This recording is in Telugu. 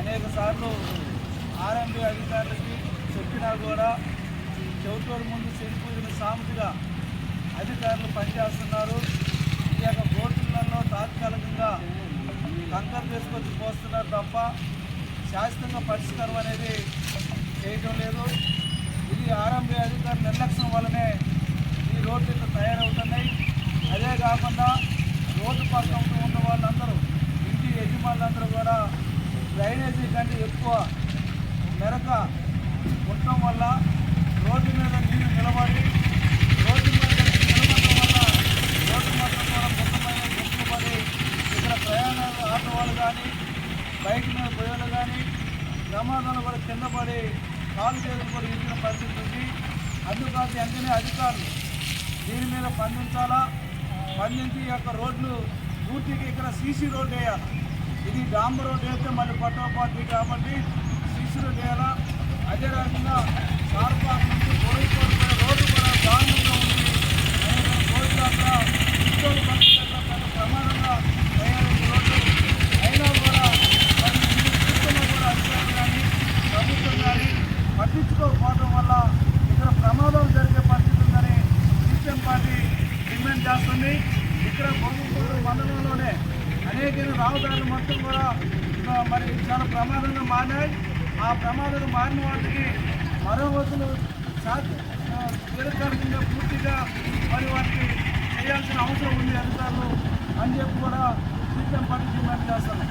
అనేక సార్లు ఆర్ఎంబి అధికారులకి చెప్పినా కూడా చెవిటోడు ముందు చెడిపోయిన సామెతగా అధికారులు పనిచేస్తున్నారు. ఈ యొక్క బోర్డులలో తాత్కాలికంగా కంకర్ తీసుకొచ్చి పోస్తున్నారు తప్ప శాశ్వతంగా పరిష్కారం అనేది చేయటం లేదు. ఇది ఆర్ఎంబి అధికారుల నిర్లక్ష్యం వల్లనే ఈ రోడ్లు ఇట్లా తయారవుతున్నాయి. అదే కాకుండా రోడ్డు పక్కన ఉన్న వాళ్ళందరూ ఇంటి యజమానులందరూ డ్రైనేజీ కంటే ఎక్కువ మెరక ఉండటం వల్ల రోడ్డు మీద నీరు నిలబడి రోడ్డు మీద నిలబడటం వల్ల రోడ్డు మొత్తం కూడా మొత్తమైన గుంపులు పడి ఇక్కడ ప్రయాణాలు ఆటో వాళ్ళు కానీ బైక్ మీద పోయేలు కానీ ప్రమాదాలు కూడా కింద పడి కాలు చేతులు కూడా ఇచ్చిన పరిస్థితి ఉంది. అందుకాక వెంటనే అధికారులు దీని మీద స్పందించాలా? స్పందించి యొక్క రోడ్లు పూర్తిగా ఇక్కడ సీసీ రోడ్డు వేయాలి? ఇది డాంబర్ రోడ్ అయితే మళ్ళీ పార్టీ కాబట్టి సీసీ నేల అదే రకంగా సార్పాక్ నుంచి గోడైకోట రోడ్డు కూడా దారుణంగా ఉంది. అనేక ఉద్యోగ పరిస్థితుల్లో పెద్ద ప్రమాదంగా తయారైన రోడ్లు అయినా కూడా కూడా అధికారులు కానీ ప్రభుత్వం కానీ పట్టించుకోకపోవడం వల్ల ఇక్కడ ప్రమాదం జరిగే పరిస్థితి ఉందని సిపిఎం పార్టీ డిమాండ్ చేస్తుంది. ఇక్కడ బొమ్మకూరు మండలంలోనే అనేక రావుదారులు మొత్తం కూడా మరి చాలా ప్రమాదంగా మారినాయి. ఆ ప్రమాదాలు మారిన వాటికి మరమ్మతులు శాశ్వ- దీర్ఘకాలికంగా పూర్తిగా మరి వాటికి చేయాల్సిన అవసరం ఉంది అధికారులు అని చెప్పి కూడా సిద్ధం పార్టీ డిమాండ్ చేస్తాను